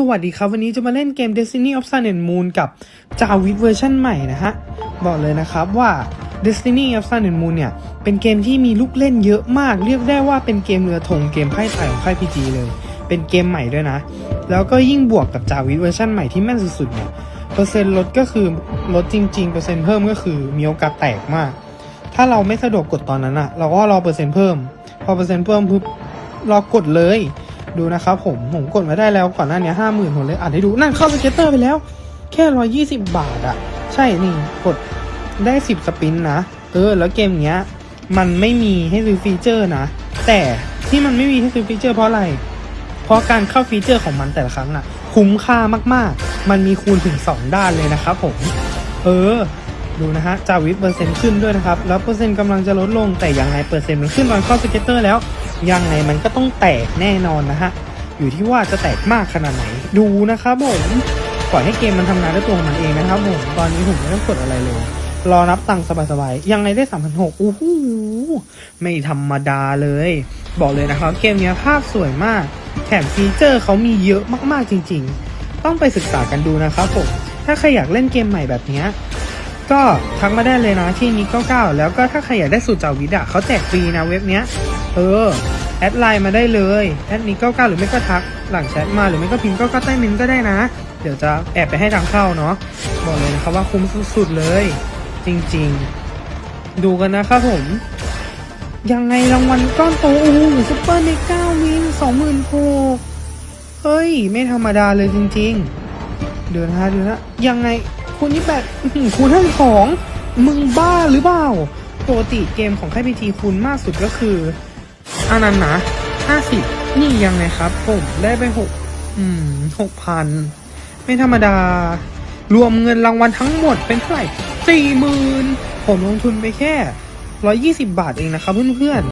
สวัสดีครับ วันนี้จะมาเล่นเกม Destiny of Sun and Moon กับจาวิ t เวอร์ชันใหม่นะฮะ บอกเลยนะครับว่า Destiny of Sun and Moon เนี่ย เป็นเกมที่มีลูกเล่นเยอะมาก เรียกได้ว่าเป็นเกมเรือธงเกมไพ่ไทยของค่าย PG เลย เป็นเกมใหม่ด้วยนะ แล้วก็ยิ่งบวกกับจาวิ t เวอร์ชันใหม่ที่แม่นสุดๆเนี่ยเปอร์เซ็นต์ลดก็คือลดจริง ๆ เปอร์เซ็นต์เพิ่มก็คือมีโอกาสแตกมาก ถ้าเราไม่สะดวกกดตอนนั้นอะเราก็รอเปอร์เซ็นต์เพิ่ม พอเปอร์เซ็นต์เพิ่มปุ๊บรอกดเลย ดูนะครับผมผมกดมาได้แล้วก่อนหน้านี้ห้าหมื่นผมเลยอ่านให้ดูนั่นเข้าสเก็ตเตอร์ไปแล้ว แค่ร้อยี่สิบบาทอะใช่นี่กดได้สิบสปินนะเออ แล้วเกมเนี้ย มันไม่มีให้ซื้อฟีเจอร์นะ แต่ที่มันไม่มีให้ซื้อฟีเจอร์เพราะอะไร เพราะการเข้าฟีเจอร์ของมันแต่ละครั้งอะคุ้มค่ามากๆ มันมีคูณถึง 2 ด้านเลยนะครับผม เออ ดูนะฮะจาวิเปอร์เซ็นต์ขึ้นด้วยนะครับ แล้วเปอร์เซ็นต์กำลังจะลดลงแต่ยังไงเปอร์เซ็นต์มันขึ้นตอนเข้าสเก็ตเตอร์แล้ว ยังไงมันก็ต้องแตกแน่นอนนะฮะ อยู่ที่ว่าจะแตกมากขนาดไหน ดูนะครับผมปล่อยให้เกมมันทำงานด้วยตัวมันเองนะครับผม ตอนนี้ผมไม่ต้องกดอะไรเลย รอนับตังค์สบายๆ ยังไงได้3,600อู้หูไม่ธรรมดาเลย บอกเลยนะครับ เกมนี้ภาพสวยมาก แถมฟีเจอร์เขามีเยอะมากๆจริง ๆ ต้องไปศึกษากันดูนะครับผม ถ้าใครอยากเล่นเกมใหม่แบบนี้ก็ทักมาได้เลยนะที่นี้99แล้วก็ถ้าใครอยากได้สูตรจาวิดอะเขาแจกฟรีนะเว็บเนี้ย เออ แอดไลน์มาได้เลยแอดนี้99หรือไม่ก็ทักหลังแชทมาหรือไม่ก็พิมพ์99ใต้เมนก็ได้นะ เดี๋ยวจะแอบไปให้ทางเข้าเนาะบอกเลยนะครับว่าคุ้มสุดๆเลย จริงๆ ดูกันนะครับผม ยังไงรางวัลก้อนโตโอ้โหซุปเปอร์เมกาวินสองหมื่นหกเฮ้ย ไม่ธรรมดาเลยจริงๆ เดือนห้าเดือนละยังไงคูณยี่แปดคูณห้าสิบสองมึงบ้าหรือเปล่าปกติเกมของค่ายพีทีคูณมากสุดก็คือ อันนั้นนะห้าสิบนี่ยังไงครับ ผมได้ไปหกอืมหกพันไม่ธรรมดา รวมเงินรางวัลทั้งหมดเป็นเท่าไหร่สี่หมื่นผมลงทุนไปแค่ร้อยยี่สิบบาทเองนะครับเพื่อนๆ